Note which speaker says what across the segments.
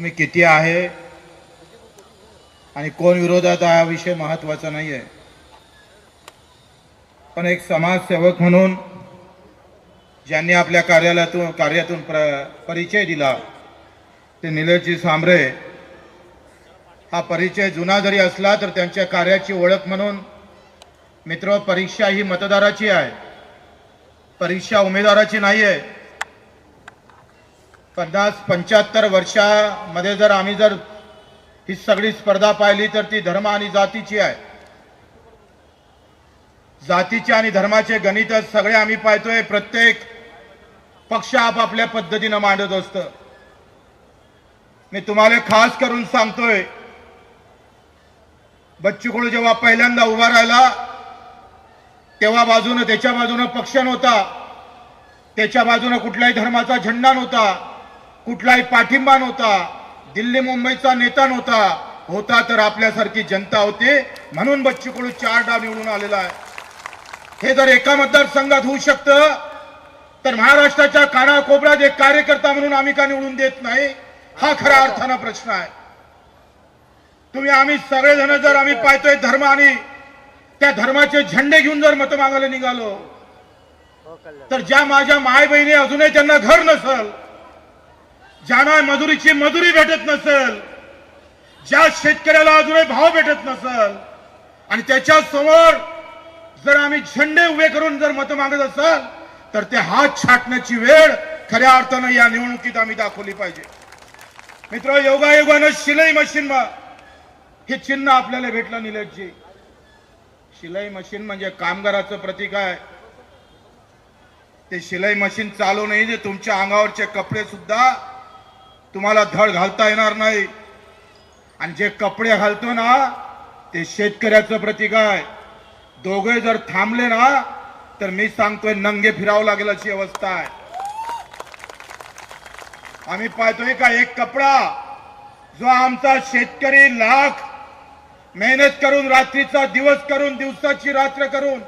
Speaker 1: तुम्ही किती आहे? आणि कोण विरोधात आहे हा विषय महत्त्वाचा नाही आहे पण एक समाजसेवक म्हणून ज्यांनी आपल्या कार्यालयातून कार्यातून प्र परिचय दिला ते निलेशजी सांबरे हा परिचय जुना जरी असला तर त्यांच्या कार्याची ओळख म्हणून मित्र परीक्षा ही मतदाराची आहे. परीक्षा उमेदवाराची नाही आहे पन्नास पंच्याहत्तर वर्षामध्ये जर आम्ही जर ही सगळी स्पर्धा पाहिली तर ती धर्म आणि जातीची आहे. जातीचे आणि धर्माचे गणित सगळे आम्ही पाहतोय. प्रत्येक पक्ष आपापल्या पद्धतीनं मांडत असतं. मी तुम्हाला खास करून सांगतोय बच्चूकडू जेव्हा पहिल्यांदा उभा राहिला तेव्हा बाजूनं त्याच्या बाजूनं पक्ष नव्हता. त्याच्या बाजूनं कुठल्याही धर्माचा झेंडा नव्हता. कुठलाही पाठिंबा नव्हता दिल्ली मुंबईचा नेता नव्हता होता तर आपल्यासारखी जनता होती म्हणून बच्चू कडू चार डाव निवडून आलेला आहे. हे जर एका मतदारसंघात होऊ शकतं तर महाराष्ट्राच्या कानाकोपऱ्यात एक कार्यकर्ता म्हणून आम्ही का निवडून देत नाही? हा खरा अर्थानं प्रश्न आहे. तुम्ही आम्ही सगळेजण जर आम्ही पाहतोय धर्म आणि त्या धर्माचे झेंडे घेऊन जर मत मागायला निघालो तर ज्या माझ्या माय बहिणी अजूनही त्यांना घर नसल ज्यांना मजुरीची मजुरी भेटत नसेल ज्या शेतकऱ्याला अजूनही भाव भेटत नसेल आणि त्याच्यासमोर जर आम्ही झेंडे उभे करून जर मत मागत असाल तर ते हात छाटण्याची वेळ खऱ्या अर्थानं या निवडणुकीत आम्ही दाखवली पाहिजे. मित्र योगायोगानं शिलाई मशीन हे चिन्ह आपल्याला भेटलं निलेशजी शिलाई मशीन म्हणजे कामगाराचं प्रतीक आहे. ते शिलाई मशीन चालू नाही जे तुमच्या अंगावरचे कपडे सुद्धा तुम्हाला धड घालता येणार नाही. आणि जे कपडे घालतो ना ते शेतकऱ्याचं प्रतीक आहे. दोघे जर थांबले ना तर मी सांगतोय नंगे फिरावं लागेल अशी अवस्था आहे. आम्ही पाहतोय का एक कपडा जो आमचा शेतकरी लाख मेहनत करून रात्रीचा दिवस करून दिवसाची रात्र करून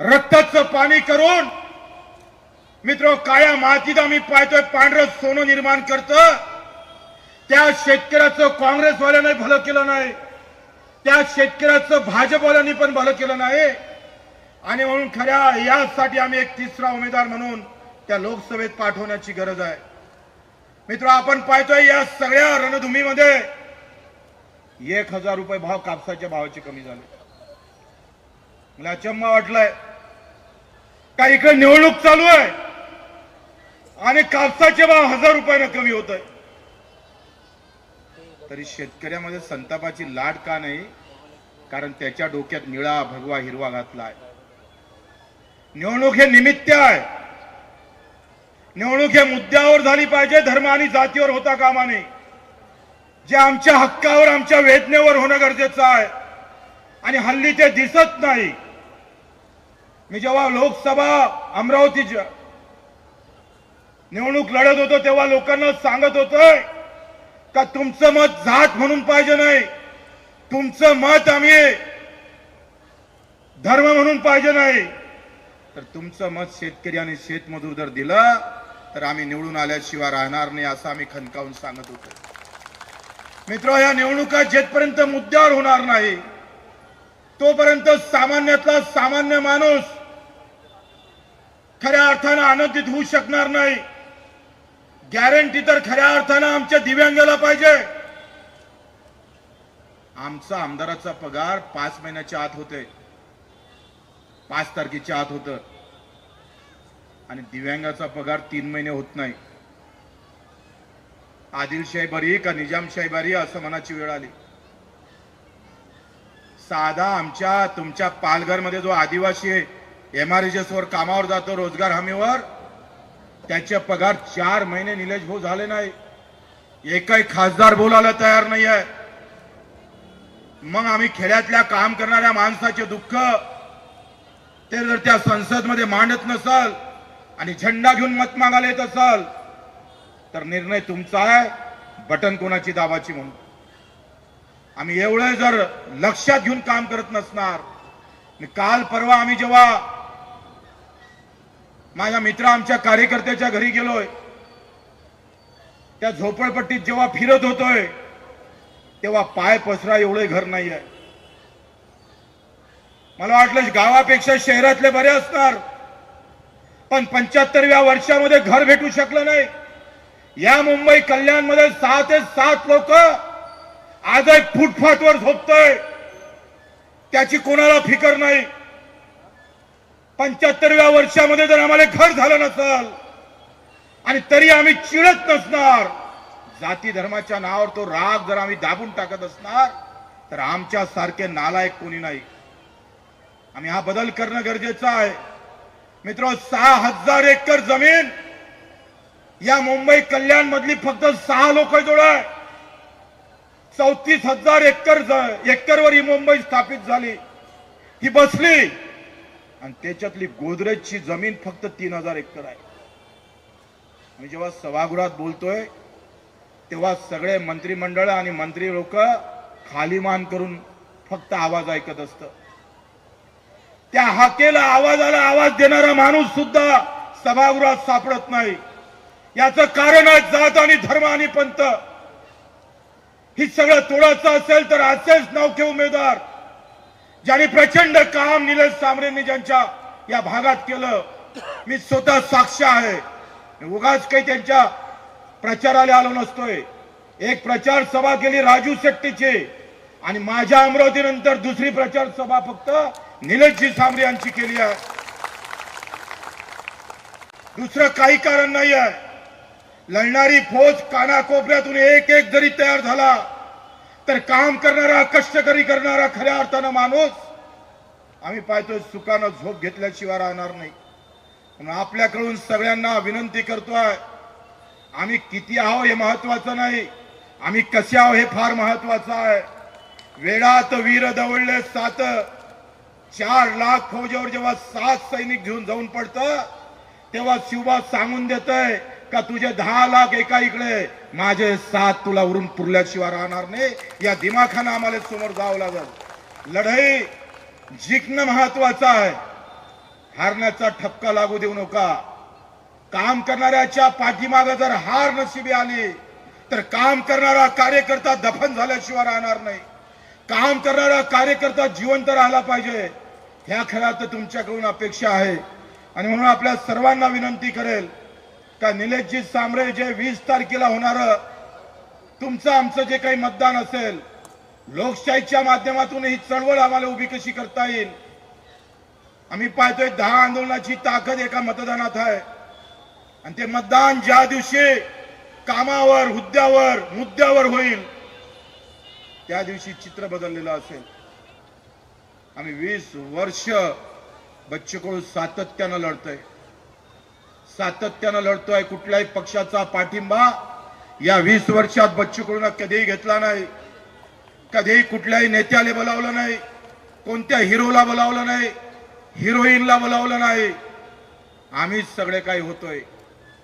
Speaker 1: रक्ताचं पाणी करून मित्र काळ्या मातीत आम्ही पाहतोय पांढरं सोनं निर्माण करतं. त्या शेतकऱ्याचं काँग्रेसवाल्याने भलं केलं नाही. त्या शेतकऱ्याचं भाजपवाल्यांनी पण भलं केलं नाही. आणि म्हणून खऱ्या यासाठी आम्ही एक तिसरा उमेदवार म्हणून त्या लोकसभेत पाठवण्याची गरज आहे. मित्र आपण पाहतोय या सगळ्या रणधुमीमध्ये एक हजार रुपये भाव कापसाच्या भावाचे कमी झाले. मला अचंबा वाटलाय. का इकडे निवडणूक चालू आहे. आणि कापसाचे भाव हजार रुपयानं कमी होत आहे तरी शेतकऱ्यामध्ये संतापाची लाट का नाही? कारण त्याच्या डोक्यात निळा भगवा हिरवा घातला आहे निवडणूक हे निमित्त आहे. निवडणूक हे मुद्द्यावर झाली पाहिजे धर्म आणि जातीवर होता कामा नये. जे आमच्या हक्कावर आमच्या वेदनेवर होणं गरजेचं आहे. आणि हल्ली ते दिसत नाही. मी जेव्हा लोकसभा अमरावतीच्या निवडणूक लढत होतो तेव्हा लोकांना सांगत होतोय का तुमचं मत जात म्हणून पाहिजे नाही. तुमचं मत आम्ही धर्म म्हणून पाहिजे नाही. तर तुमचं मत शेतकरी आणि शेतमजूर जर दिलं तर आम्ही निवडून आल्याशिवाय राहणार नाही असं आम्ही खनकावून सांगत होतो. मित्र या निवडणुका जेथपर्यंत मुद्द्यावर होणार नाही तोपर्यंत सामान्यातला सामान्य माणूस खऱ्या अर्थानं आनंदित होऊ शकणार नाही. गॅरंटी तर खऱ्या अर्थानं आमच्या दिव्यांगाला पाहिजे. आमचा आमदाराचा पगार पाच महिन्याच्या आत होते पाच तारखेच्या आत होत. आणि दिव्यांगाचा पगार तीन महिने होत नाही. आदिलशाही बरी का निजामशाही बरी असं मनाची वेळ आली. साधा आमच्या तुमच्या पालघरमध्ये जो आदिवासी आहे एम वर कामावर जातो रोजगार हमीवर त्याचे पगार चार महिने निलेश भाऊ झाले नाही. एकही खासदार बोलायला तयार नाही आहे मग आम्ही खेड्यातल्या काम करणाऱ्या माणसाचे दुःख ते जर त्या संसदमध्ये मांडत नसाल आणि झेंडा घेऊन मत मागायला येत असाल तर निर्णय तुमचा आहे बटन कोणाची दाबाची म्हणून. आम्ही एवढं जर लक्षात घेऊन काम करत नसणार काल परवा आम्ही जेव्हा माझ्या मित्र आमच्या कार्यकर्त्याच्या घरी गेलोय. त्या झोपडपट्टीत जेव्हा फिरत होतोय तेव्हा पाय पसरा एवढे घर नाही आहे. मला वाटलं गावापेक्षा शहरातले बरे असणार पण पंच्याहत्तरव्या वर्षामध्ये घर भेटू शकलं नाही. या मुंबई कल्याणमध्ये सहा ते सात लोक आज एक फुटफाटवर झोपतोय. त्याची कोणाला फिकर नाही. पंच्याहत्तरव्या वर्षामध्ये जर आम्हाला घर झालं नसल आणि तरी आम्ही चिडत नसणार जाती धर्माच्या नावावर तो राग जर आम्ही दाबून टाकत असणार तर आमच्या सारखे नालायक कोणी नाही. आम्ही हा बदल करणं गरजेचं आहे. मित्र सहा हजार एकर जमीन या मुंबई कल्याण मधली फक्त सहा लोक जोड आहे. चौतीस हजार एकर एकरवर ही मुंबई स्थापित झाली. ही बसली. आणि त्याच्यातली गोदरेजची जमीन फक्त तीन हजार एकर आहे. मी जेव्हा सभागृहात बोलतोय तेव्हा सगळे मंत्रिमंडळ आणि मंत्री लोक खाली मान करून फक्त आवाज ऐकत असत. त्या हाकेला आवाजाला आवाज देणारा माणूस सुद्धा सभागृहात सापडत नाही. याचं कारण आहे जात आणि धर्म आणि पंथ. ही सगळं तोडायचं असेल तर असेच नौके उमेदवार. ज्यांनी प्रचंड काम निलेश सामरेंनी ज्यांच्या या भागात केलं मी स्वतः साक्ष आहे. उगाच काही त्यांच्या प्रचाराला आलो नसतोय. एक प्रचार सभा केली राजू शेट्टीची आणि माझ्या अमरावतीनंतर दुसरी प्रचार सभा फक्त निलेशजी सामरे यांची केली आहे. दुसरं काही कारण नाही आहे लढणारी फौज कानाकोपऱ्यातून एक एक जरी तयार झाला तर काम करणारा कष्टकरी करणारा खऱ्या अर्थानं माणूस आम्ही पाहतोय सुखानं झोप घेतल्याशिवाय राहणार नाही. म्हणून आपल्याकडून सगळ्यांना विनंती करतोय आम्ही किती आहो हे महत्वाचं नाही आम्ही कसे आहो हे फार महत्वाचं आहे. वेळात वीर दवडले सात चार लाख फौजावर जेव्हा सात सैनिक घेऊन जाऊन पडतं तेव्हा शिवबा सांगून देतय का तुझे दहा लाख एका इकडे? माझे सात तुला उरून पुरल्याशिवाय राहणार नाही. या दिमाखानं आम्हाला समोर जावं लागल. लढाई जिंकणं महत्वाचं आहे. हारण्याचा ठपका लागू देऊ नका. काम करणाऱ्याच्या पाठीमागं जर हार नशिबी आली तर काम करणारा कार्यकर्ता दफन झाल्याशिवाय राहणार नाही. काम करणारा कार्यकर्ता जिवंत राहिला पाहिजे. ह्या खऱ्यात तुमच्याकडून अपेक्षा आहे. आणि म्हणून आपल्या सर्वांना विनंती करेल का निलेशजी सांबरे जे वीस तारखेला होणार तुमचं आमचं जे काही मतदान असेल लोकशाहीच्या माध्यमातून ही चळवळ आम्हाला उभी कशी करता येईल? आम्ही पाहतोय दहा आंदोलनाची ताकद एका मतदानात आहे. आणि ते मतदान ज्या दिवशी कामावर हुद्द्यावर मुद्द्यावर होईल त्या दिवशी चित्र बदललेलं असेल. आम्ही वीस वर्ष बच्चू सातत्यानं लढतोय. सातत्यानं लढतोय कुठल्याही पक्षाचा पाठिंबा या वीस वर्षात बच्चू कडून कधीही घेतला नाही. कधीही कुठल्याही नेत्याला बोलावलं नाही. कोणत्या हिरोला बोलावलं नाही. हिरोईनला बोलावलं नाही. आम्हीच सगळे काही होतोय.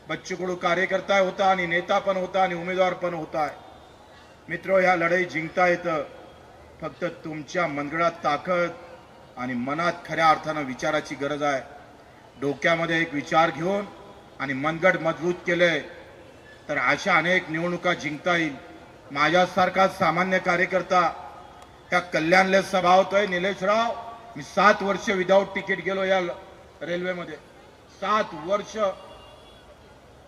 Speaker 1: बच्चू कडू कार्यकर्ता होता आणि नेता पण होता आणि उमेदवार पण होता मित्र ह्या लढाई जिंकता येतं. फक्त तुमच्या मनगडात ताकद आणि मनात खऱ्या अर्थानं विचाराची गरज आहे. डोक्यामध्ये एक विचार घेऊन आणि मनगट मजबूत केले तर अशा अनेक निवडणुका जिंकता येईल. माझ्यासारखा सामान्य कार्यकर्ता त्या कल्याणले सभा होतोय निलेशराव. मी सात वर्ष विदाऊट तिकीट गेलो या रेल्वेमध्ये. सात वर्ष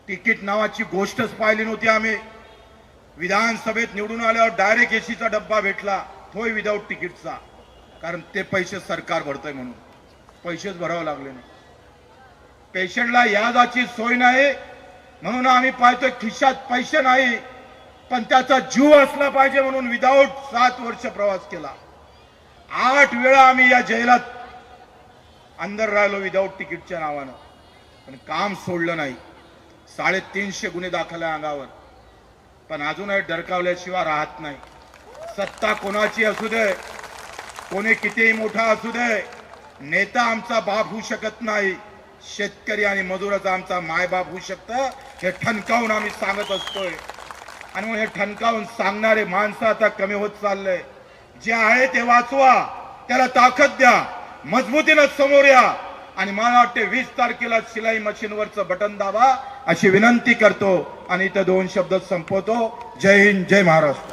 Speaker 1: तिकीट नावाची गोष्टच पाहिली नव्हती आम्ही. विधानसभेत निवडून आल्यावर डायरेक्ट एसीचा डब्बा भेटला. तोही विदाऊट तिकीटचा कारण ते पैसे सरकार भरतंय म्हणून. पैसेच भरावे लागले नाही. पेशंटला याजाची सोय नाही म्हणून आम्ही पाहतोय खिशात पैसे नाही पण त्याचा जीव असला पाहिजे म्हणून विदाऊट सात वर्ष प्रवास केला. आठ वेळा आम्ही या जेलात अंदर राहिलो विदाऊट तिकीटच्या नावानं. पण काम सोडलं नाही. साडेतीनशे गुन्हे दाखल आहे अंगावर. पण अजूनही डरकावल्याशिवाय राहत नाही. सत्ता कोणाची असू दे कोणी कितीही मोठा असू दे नेता आमचा बाप होऊ शकत नाही. शेतकरी आणि मजुराचा आमचा मायबाप होऊ शकतं हे ठणकावून आम्ही सांगत असतोय. आणि मग हे ठणकावून सांगणारे माणसं आता कमी होत चाललंय. जे आहे ते वाचवा त्याला ताकद द्या मजबूतीनं समोर या. आणि मला वाटते वीस तारखेला शिलाई मशीनवरचं बटन दाबा अशी विनंती करतो. आणि इथं दोन शब्द संपवतो. जय हिंद जय महाराष्ट्र.